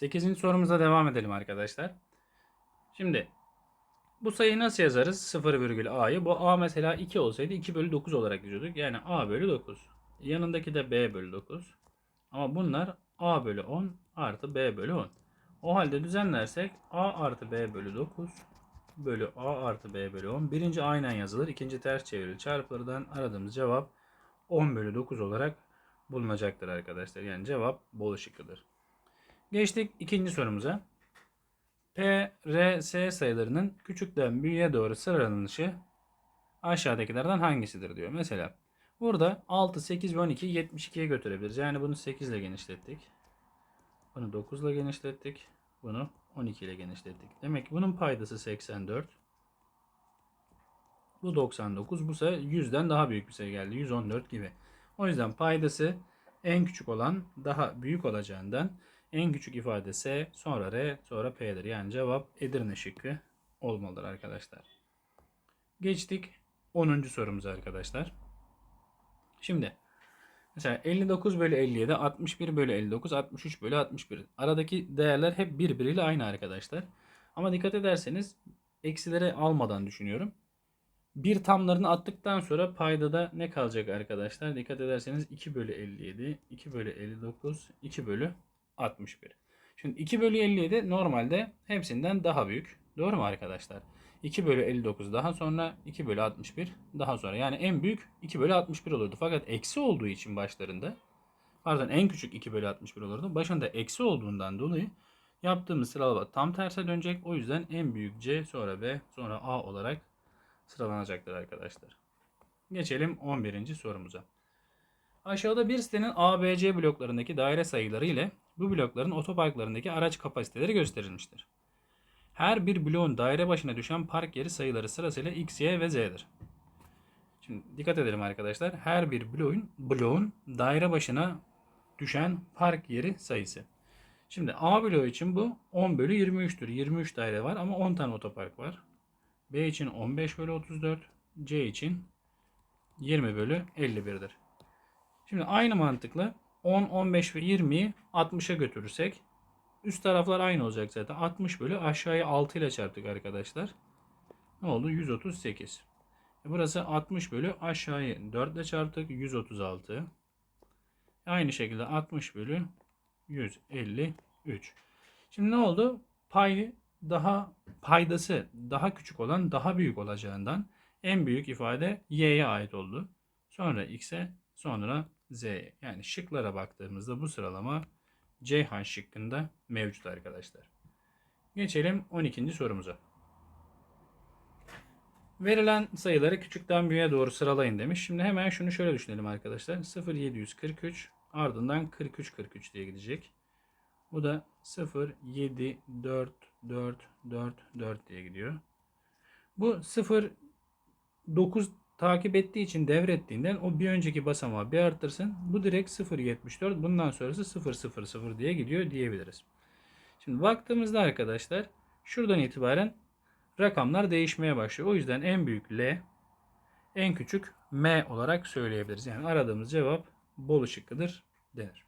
8. sorumuza devam edelim arkadaşlar. Şimdi bu sayıyı nasıl yazarız? 0 virgül a'yı. Bu a mesela 2 olsaydı 2 bölü 9 olarak yazıyorduk. Yani a bölü 9. Yanındaki de b bölü 9. Ama bunlar a bölü 10 artı b bölü 10. O halde düzenlersek a artı b bölü 9 bölü a artı b bölü 10. Birinci aynen yazılır. ikinci ters çevrilir. Çarpılardan aradığımız cevap 10 bölü 9 olarak bulunacaktır arkadaşlar. Yani cevap bol şıkkıdır. Geçtik ikinci sorumuza. P, R, S sayılarının küçükten büyüğe doğru sıralanışı aşağıdakilerden hangisidir diyor. Mesela burada 6, 8 ve 12'yi 72'ye götürebiliriz. Yani bunu 8 ile genişlettik. Bunu 9 ile genişlettik. Bunu 12 ile genişlettik. Demek ki bunun paydası 84. Bu 99. Bu ise 100'den daha büyük bir sayı geldi. 114 gibi. O yüzden paydası en küçük olan daha büyük olacağından en küçük ifade S, sonra R, sonra P'dir. Yani cevap Edirne şıkkı olmalıdır arkadaşlar. Geçtik 10. sorumuza arkadaşlar. Şimdi mesela 59 bölü 57, 61 bölü 59, 63 bölü 61. Aradaki değerler hep birbiriyle aynı arkadaşlar. Ama dikkat ederseniz eksileri almadan düşünüyorum. Bir tamlarını attıktan sonra paydada ne kalacak arkadaşlar? Dikkat ederseniz 2 bölü 57, 2 bölü 59, 2 bölü 61. Şimdi 2 bölü 57 normalde hepsinden daha büyük. Doğru mu arkadaşlar? 2 bölü 59 daha sonra 2 bölü 61 daha sonra. Yani en büyük 2 bölü 61 olurdu. Fakat eksi olduğu için başlarında pardon en küçük 2 bölü 61 olurdu. Başında eksi olduğundan dolayı yaptığımız sıralama tam terse dönecek. O yüzden en büyük C sonra B sonra A olarak sıralanacaktır arkadaşlar. Geçelim 11. sorumuza. Aşağıda bir sitenin A, B, C bloklarındaki daire sayıları ile bu blokların otoparklarındaki araç kapasiteleri gösterilmiştir. Her bir bloğun daire başına düşen park yeri sayıları sırasıyla X, Y ve Z'dir. Şimdi dikkat edelim arkadaşlar. Her bir bloğun, bloğun daire başına düşen park yeri sayısı. Şimdi A bloğu için bu 10 bölü 23'tür. 23 daire var ama 10 tane otopark var. B için 15 bölü 34. C için 20 bölü 51'dir. Şimdi aynı mantıkla 10, 15 ve 20'yi 60'a götürürsek üst taraflar aynı olacak zaten. 60 bölü aşağıya 6 ile çarptık arkadaşlar. Ne oldu? 138. E burası 60 bölü aşağıyı 4 ile çarptık. 136. Aynı şekilde 60 bölü 153. Şimdi ne oldu? Payı daha paydası daha küçük olan daha büyük olacağından en büyük ifade y'ye ait oldu. Sonra x'e sonra z'ye. Yani şıklara baktığımızda bu sıralama Ceyhan şıkkında mevcut arkadaşlar. Geçelim 12. sorumuza. Verilen sayıları küçükten büyüğe doğru sıralayın demiş. Şimdi hemen şunu şöyle düşünelim arkadaşlar. 0743 ardından 43 43 diye gidecek. Bu da 0 7 4 4 4 4 diye gidiyor. Bu 0 9 takip ettiği için devrettiğinden o bir önceki basamağı bir arttırsın. Bu direkt 0.74. Bundan sonrası 0.00 diye gidiyor diyebiliriz. Şimdi baktığımızda arkadaşlar şuradan itibaren rakamlar değişmeye başlıyor. O yüzden en büyük L en küçük M olarak söyleyebiliriz. Yani aradığımız cevap Bolu şıkkıdır denir.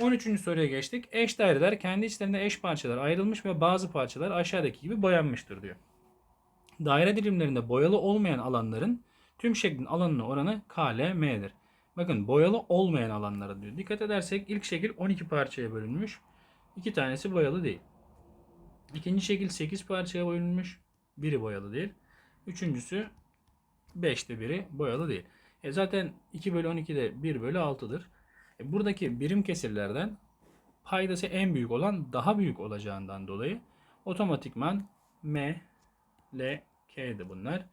13. soruya geçtik. Eş daireler kendi içlerinde eş parçalar ayrılmış ve bazı parçalar aşağıdaki gibi boyanmıştır diyor. Daire dilimlerinde boyalı olmayan alanların tüm şeklin alanına oranı KLM'dir. Bakın boyalı olmayan alanlara diyor. Dikkat edersek ilk şekil 12 parçaya bölünmüş. 2 tanesi boyalı değil. İkinci şekil 8 parçaya bölünmüş. Biri boyalı değil. Üçüncüsü 5'te biri boyalı değil. E zaten 2 bölü 12 de 1 bölü 6'dır. E buradaki birim kesirlerden paydası en büyük olan daha büyük olacağından dolayı otomatikman M, L, K'di bunlar.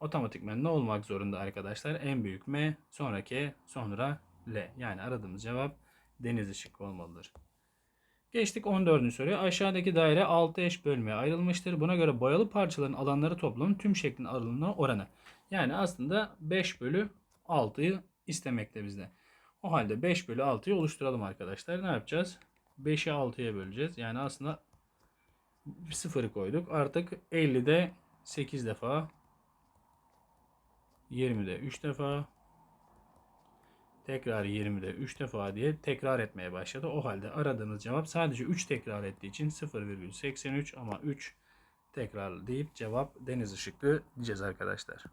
Otomatikman ne olmak zorunda arkadaşlar? En büyük M, sonra K, sonra L. Yani aradığımız cevap deniz ışık olmalıdır. Geçtik 14. soruya. Aşağıdaki daire 6 eş bölmeye ayrılmıştır. Buna göre boyalı parçaların alanları toplamı tüm şeklin alanına oranı. Yani aslında 5 bölü 6'yı istemekte bizde. O halde 5 bölü 6'yı oluşturalım arkadaşlar. Ne yapacağız? 5'i 6'ya böleceğiz. Yani aslında sıfırı koyduk. Artık 50'de 8 defa 20'de 3 defa tekrar 20'de 3 defa diye tekrar etmeye başladı. O halde aradığınız cevap sadece 3 tekrar ettiği için 0,83 ama 3 tekrar deyip cevap deniz ışıklı diyeceğiz arkadaşlar.